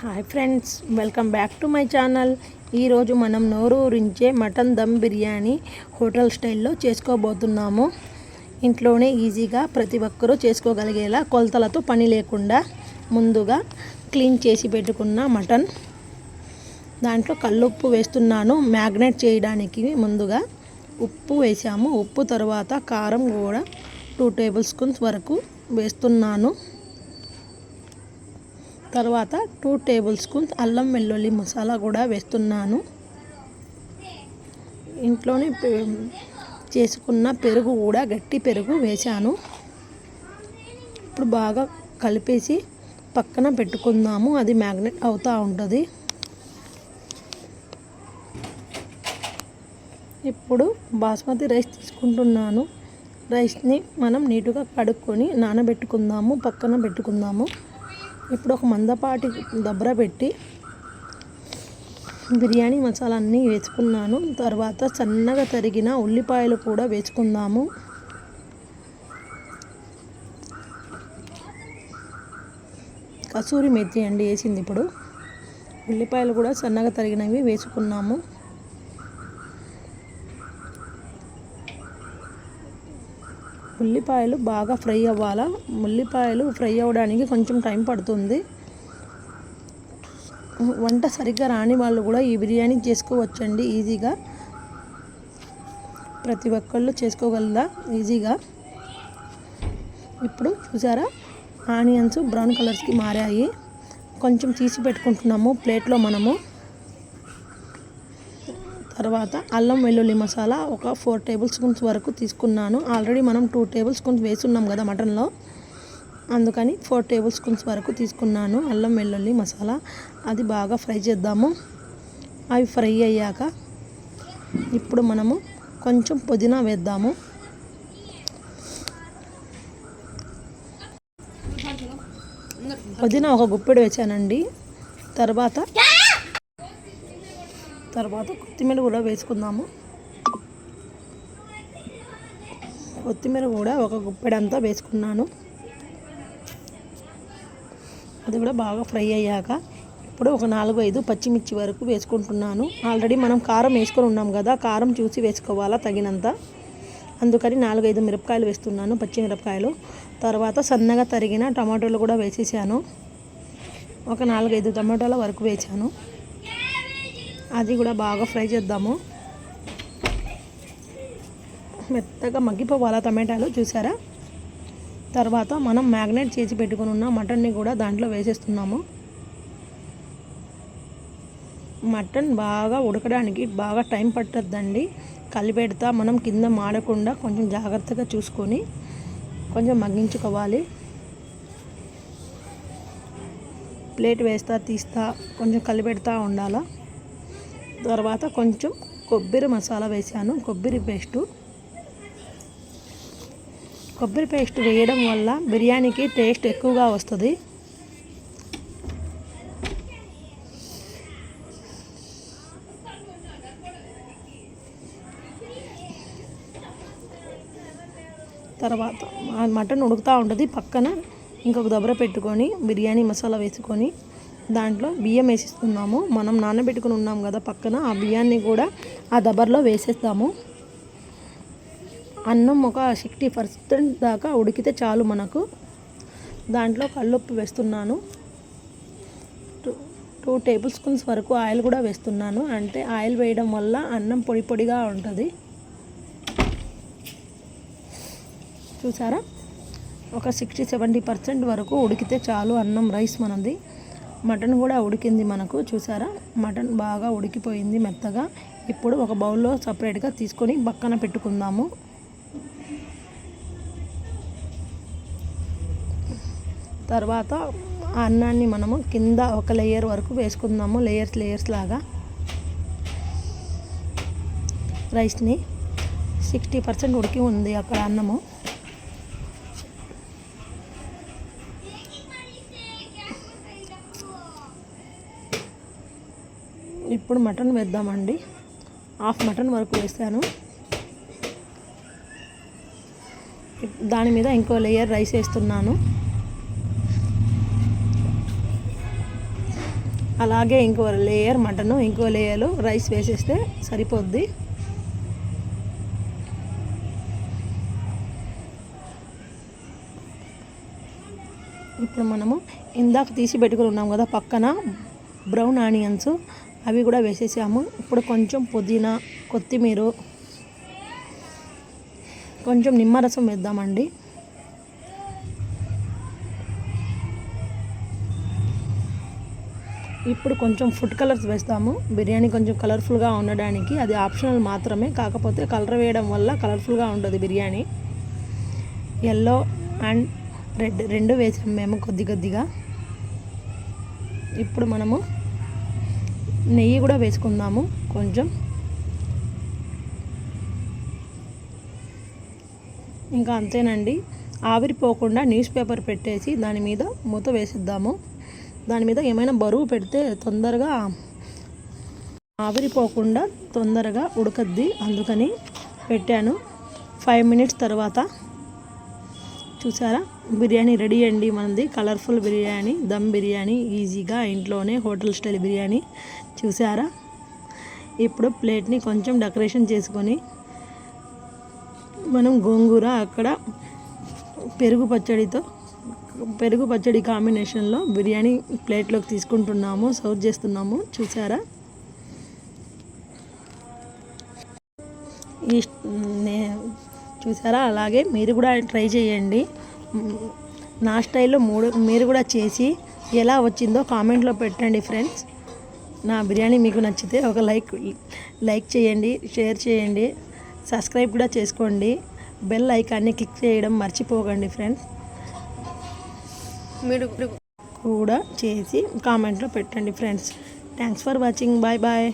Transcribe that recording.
Hi friends welcome back to my channel. ఈరోజు మనం నోరూరించే మటన్ దమ్ బిర్యానీ హోటల్ స్టైల్లో చేసుకోబోతున్నాము. ఇంట్లోనే ఈజీగా ప్రతి ఒక్కరూ చేసుకోగలిగేలా కొలతలతో పని లేకుండా ముందుగా క్లీన్ చేసి పెట్టుకున్న మటన్. దాంట్లో కల్లుప్పు వేస్తున్నాను. మ్యాగ్నేట్ చేయడానికి ముందుగా ఉప్పు వేసాము. ఉప్పు తర్వాత కారం కూడా టూ టేబుల్ స్పూన్స్ వరకు వేస్తున్నాను. తర్వాత టూ టేబుల్ స్పూన్స్ అల్లం వెల్లుల్లి మసాలా కూడా వేస్తున్నాను. ఇంట్లోనే చేసుకున్న పెరుగు కూడా గట్టి పెరుగు వేశాను. ఇప్పుడు బాగా కలిపేసి పక్కన పెట్టుకుందాము అది మ్యాగ్నెట్ అవుతూ ఉంటుంది. ఇప్పుడు బాస్మతి రైస్ తీసుకుంటున్నాను. రైస్ని మనం నీటుగా కడుక్కొని నానబెట్టుకుందాము పక్కన పెట్టుకుందాము. ఇప్పుడు ఒక మందపాటి దబ్బర పెట్టి బిర్యానీ మసాలా అన్నీ వేసుకున్నాను. తర్వాత సన్నగా తరిగిన ఉల్లిపాయలు కూడా వేసుకుందాము. కసూరి మెత్తి అండి వేసింది ఇప్పుడు. ఉల్లిపాయలు కూడా సన్నగా తరిగినవి వేసుకున్నాము. ఉల్లిపాయలు బాగా ఫ్రై అవ్వాలా? ఉల్లిపాయలు ఫ్రై అవ్వడానికి కొంచెం టైం పడుతుంది. వంట సరిగ్గా రాని వాళ్ళు కూడా ఈ బిర్యానీ చేసుకోవచ్చండి ఈజీగా. ప్రతి ఒక్కళ్ళు చేసుకోగలదా? ఈజీగా. ఇప్పుడు చూసారా? ఆనియన్స్ బ్రౌన్ కలర్స్కి మారాయి. కొంచెం తీసి పెట్టుకుంటున్నాము ప్లేట్లో మనము. తర్వాత అల్లం వెల్లుల్లి మసాలా ఒక ఫోర్ టేబుల్ స్పూన్స్ వరకు తీసుకున్నాను. ఆల్రెడీ మనం టూ టేబుల్ స్పూన్స్ వేసున్నాం కదా మటన్లో. అందుకని ఫోర్ టేబుల్ స్పూన్స్ వరకు తీసుకున్నాను అల్లం వెల్లుల్లి మసాలా. అది బాగా ఫ్రై చేద్దాము. అవి ఫ్రై అయ్యాక ఇప్పుడు మనము కొంచెం పుదీనా వేద్దాము. పుదీనా ఒక గుప్పెడు వేసానండి. తర్వాత తర్వాత కొత్తిమీర కూడా వేసుకుందాము. కొత్తిమీర కూడా ఒక గుప్పెడంతా వేసుకున్నాను. అది కూడా బాగా ఫ్రై అయ్యాక ఇప్పుడు ఒక నాలుగు ఐదు పచ్చిమిర్చి వరకు వేసుకుంటున్నాను. ఆల్రెడీ మనం కారం వేసుకొని ఉన్నాం కదా కారం చూసి వేసుకోవాలా తగినంత? అందుకని నాలుగైదు మిరపకాయలు వేస్తున్నాను పచ్చిమిరపకాయలు తర్వాత సన్నగా తరిగిన టమాటోలు కూడా వేసేసాను. ఒక నాలుగైదు టమాటోల వరకు వేసాను. అది కూడా బాగా ఫ్రై చేద్దాము. మెత్తగా మగ్గిపోవాలా టమాటాలు చూసారా? తర్వాత మనం మ్యాగ్నేట్ చేసి పెట్టుకుని ఉన్న మటన్ని కూడా దాంట్లో వేసేస్తున్నాము. మటన్ బాగా ఉడకడానికి బాగా టైం పట్టద్దండి. కలిపెడతా మనం కింద మాడకుండా కొంచెం జాగ్రత్తగా చూసుకొని కొంచెం మగ్గించుకోవాలి. ప్లేట్ వేస్తా తీస్తా కొంచెం కలిపెడతా ఉండాలా. తర్వాత కొంచెం కొబ్బరి మసాలా వేసాను కొబ్బరి పేస్టు. కొబ్బరి పేస్ట్ వేయడం వల్ల బిర్యానీకి టేస్ట్ ఎక్కువగా వస్తుంది. తర్వాత మటన్ ఉడుకుతూ ఉంటుంది. పక్కన ఇంకొక దబర పెట్టుకొని బిర్యానీ మసాలా వేసుకొని దాంట్లో బియ్యం వేసిస్తున్నాము. మనం నానబెట్టుకుని ఉన్నాం కదా పక్కన ఆ బియ్యాన్ని కూడా ఆ దబర్లో వేసేస్తాము. అన్నం ఒక సిక్స్టీ పర్సెంట్ దాకా ఉడికితే చాలు మనకు. దాంట్లో కల్లుప్పు వేస్తున్నాను. టూ టూ టేబుల్ స్పూన్స్ వరకు ఆయిల్ కూడా వేస్తున్నాను. అంటే ఆయిల్ వేయడం వల్ల అన్నం పొడి పొడిగా ఉంటుంది. చూసారా? ఒక సిక్స్టీ సెవెంటీ పర్సెంట్ వరకు ఉడికితే చాలు అన్నం రైస్ మనది. మటన్ కూడా ఉడికింది మనకు చూసారా? మటన్ బాగా ఉడికిపోయింది మెత్తగా. ఇప్పుడు ఒక బౌల్లో సపరేట్గా తీసుకొని పక్కన పెట్టుకుందాము. తర్వాత ఆ అన్నాన్ని మనము కింద ఒక లేయర్ వరకు వేసుకుందాము లేయర్స్ లేయర్స్ లాగా. రైస్ని సిక్స్టీ పర్సెంట్ ఉడికి ఉంది అక్కడ అన్నము. ఇప్పుడు మటన్ వేద్దామండి. హాఫ్ మటన్ వరకు వేసాను. దాని మీద ఇంకో లేయర్ రైస్ వేస్తున్నాను. అలాగే ఇంకో లేయర్ మటన్ ఇంకో లేయర్ రైస్ వేసేస్తే సరిపోద్ది. ఇప్పుడు మనము ఇందాక తీసి పెట్టుకుని ఉన్నాం కదా పక్కన బ్రౌన్ ఆనియన్స్ అవి కూడా వేసేసాము. ఇప్పుడు కొంచెం పుదీనా కొత్తిమీర కొంచెం నిమ్మరసం వేద్దామండి. ఇప్పుడు కొంచెం ఫుడ్ కలర్స్ వేస్తాము. బిర్యానీ కొంచెం కలర్ఫుల్గా ఉండడానికి అది ఆప్షనల్ మాత్రమే. కాకపోతే కలర్ వేయడం వల్ల కలర్ఫుల్గా ఉంటుంది బిర్యానీ. ఎల్లో అండ్ రెడ్ రెండు వేసాము మేము కొద్ది కొద్దిగా. ఇప్పుడు మనము నెయ్యి కూడా వేసుకుందాము కొంచెం. ఇంకా అంతేనండి. ఆవిరిపోకుండా న్యూస్ పేపర్ పెట్టేసి దాని మీద మూత వేసిద్దాము. దాని మీద ఏమైనా బరువు పెడితే తొందరగా ఆవిరిపోకుండా తొందరగా ఉడకద్ది. అందుకని పెట్టాను. ఫైవ్ మినిట్స్ తర్వాత చూసారా? బిర్యానీ రెడీ అండి మనది. కలర్ఫుల్ బిర్యానీ దమ్ బిర్యానీ ఈజీగా ఇంట్లోనే హోటల్ స్టైల్ బిర్యానీ. చూసారా? ఇప్పుడు ప్లేట్ని కొంచెం డెకరేషన్ చేసుకొని మనం గోంగూర అక్కడ పెరుగు పచ్చడితో పెరుగు పచ్చడి కాంబినేషన్లో బిర్యానీ ప్లేట్లోకి తీసుకుంటున్నాము సర్వ్ చేస్తున్నాము. చూసారా? ఈ చూసారా? అలాగే మీరు కూడా ట్రై చేయండి. నా స్టైల్లో మూడు మీరు కూడా చేసి ఎలా వచ్చిందో కామెంట్లో పెట్టండి ఫ్రెండ్స్. నా బిర్యానీ మీకు నచ్చితే ఒక లైక్ లైక్ చేయండి షేర్ చేయండి సబ్స్క్రైబ్ కూడా చేసుకోండి. బెల్ ఐకాన్ని క్లిక్ చేయడం మర్చిపోకండి ఫ్రెండ్స్. మీరు కూడా చేసి కామెంట్లో పెట్టండి friends. Thanks for watching. Bye bye.